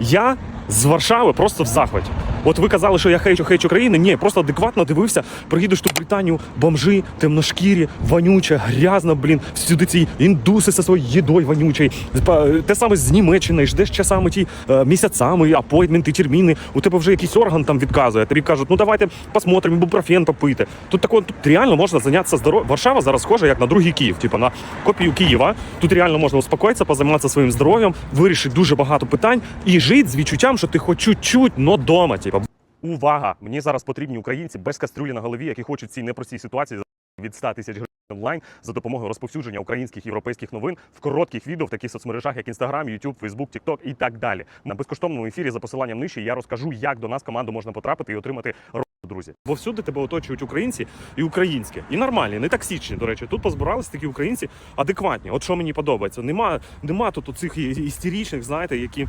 Я з Варшави просто в захваті. От ви казали, що я хейчу хейчу країни. Ні, просто адекватно дивився. Приїдеш тут в Британію, бомжи, темношкірі, вонюче, грязно, блін. Сюди ці індуси зі своєю їдою вонючою. Те саме з Німеччини, ждеш часами ті е, місяцями, апойтменти, терміни. У тебе вже якийсь орган там відказує. Тобі кажуть, ну давайте посмотримо, ібупрофен попити. Тут тако, тут реально можна зайнятися здоров'ям. Варшава зараз схожа як на другий Київ, типу на копію Києва. Тут реально можна успокоїтися, позайматися своїм здоров'ям, вирішити дуже багато питань і жити з відчуттям, що ти хоч чуть-чуть, но дома. Увага! Мені зараз потрібні українці без кастрюлі на голові, які хочуть цій непростій ситуації від 100 тисяч гривень онлайн за допомогою розповсюдження українських європейських новин в коротких відео в таких соцмережах, як Instagram, YouTube, Facebook, TikTok і так далі. На безкоштовному ефірі за посиланням нижче я розкажу, як до нас команду можна потрапити і отримати друзі. Бо всюди тебе оточують українці і українські, і нормальні, не токсичні. До речі, тут позбиралися такі українці адекватні. От що мені подобається. Нема, нема тут оцих і- істеричних, знаєте, які.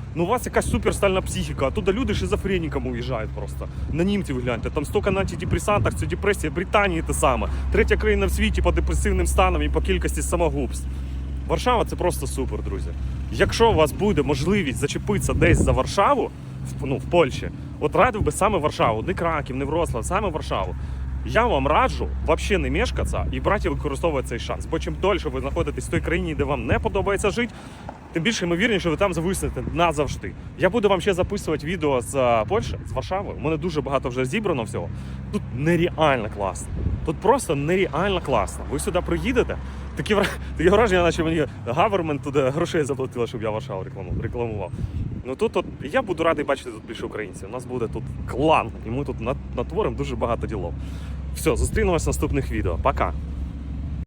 ну у вас якась суперстальна психіка, а туди люди шизофреніками уїжджають просто. На німців гляньте, там стільки на антидепресантах, це депресія Британії те саме. Третя країна в світі по депресивним станам і по кількості самогубств. Варшава це просто супер, друзі. Якщо у вас буде можливість зачепитися десь за Варшаву, ну, в Польщі, от радив би саме Варшаву, не Краків, не Вроцлав, саме Варшаву. Я вам раджу взагалі не мешкатися і брати використовувати цей шанс. Бо чим дольше ви знаходитесь в той країні, де вам не подобається жити, тим більше ймовірніше, ви там зависнете назавжди. Я буду вам ще записувати відео з е, Польщі, з Варшави. У мене дуже багато вже зібрано всього. Тут нереально класно. Тут просто нереально класно. Ви сюди приїдете. Такі, такі враження, наче мені гавермент туди грошей заплатила, щоб я Варшаву рекламу- рекламував. Ну тут от, я буду радий бачити тут більше українців. У нас буде тут клан, і ми тут нат- натворимо дуже багато ділов. Все, зустрінемось в наступних відео. Пока.